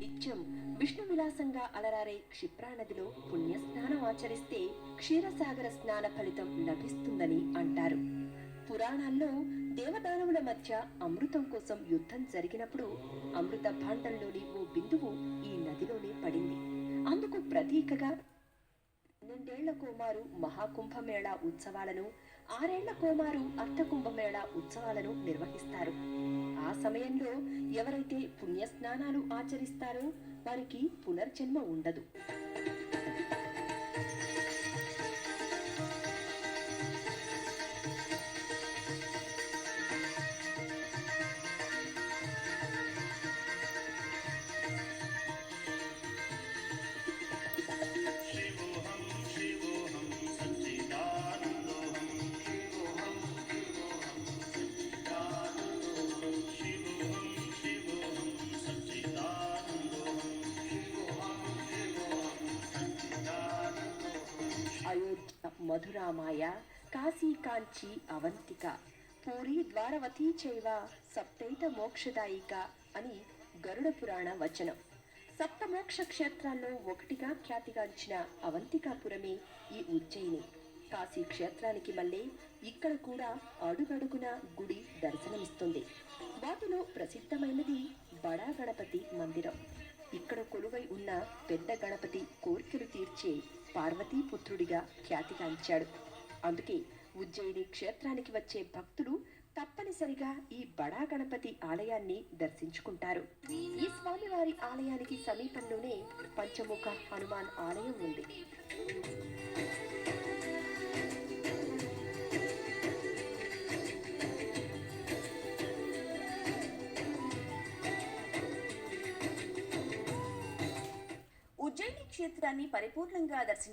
నిత్యం విష్ణు విలాసంగా అలరారే క్షిప్రా నదిలో పుణ్యస్నానం ఆచరిస్తే క్షీరసాగర స్నాన ఫలితం లభిస్తుందని అంటారు. పురాణాల్లో దేవదానవుల మధ్య అమృతం కోసం యుద్ధం జరిగినప్పుడు అమృత భాండంలోని ఓ బిందువు ఈ నదిలోనే పడింది. అందుకు ప్రతీకగా రెండేళ్ళ కోమారు మహాకుంభమేళా ఉత్సవాలను ఆరేళ్ళ కోమారు అర్థకుంభమేళా ఉత్సవాలను నిర్వహిస్తారు. ఆ సమయంలో ఎవరైతే పుణ్యస్నానాలు ఆచరిస్తారో వారికి పునర్జన్మ ఉండదు. మధురామాయ కాశీకాంచి అవంతిక. పూరి ద్వారవతీ చైవ సప్తైత మోక్షదాయిక అని గరుడ పురాణ వచనం. సప్తమోక్ష క్షేత్రాల్లో ఒకటిగా ఖ్యాతిగాంచిన అవంతికాపురమే ఈ ఉజ్జయిని. కాశీ క్షేత్రానికి మళ్ళీ ఇక్కడ కూడా అడుగడుగున గుడి దర్శనమిస్తుంది. వాటిలో ప్రసిద్ధమైనది బడా గణపతి మందిరం. ఇక్కడ కొలువై ఉన్న పెద్ద గణపతి కోరికలు తీర్చే పార్వతీపుత్రుడిగా ఖ్యాతిగాంచాడు. అందుకే ఉజ్జయిని క్షేత్రానికి వచ్చే భక్తులు తప్పనిసరిగా ఈ బడా గణపతి ఆలయాన్ని దర్శించుకుంటారు. ఈ స్వామివారి ఆలయానికి సమీపంలోనే పంచముఖ హనుమాన్ ఆలయం ఉంది. ఉజ్జయిని క్షేత్రాన్ని పరిపూర్ణంగా దర్శించారు.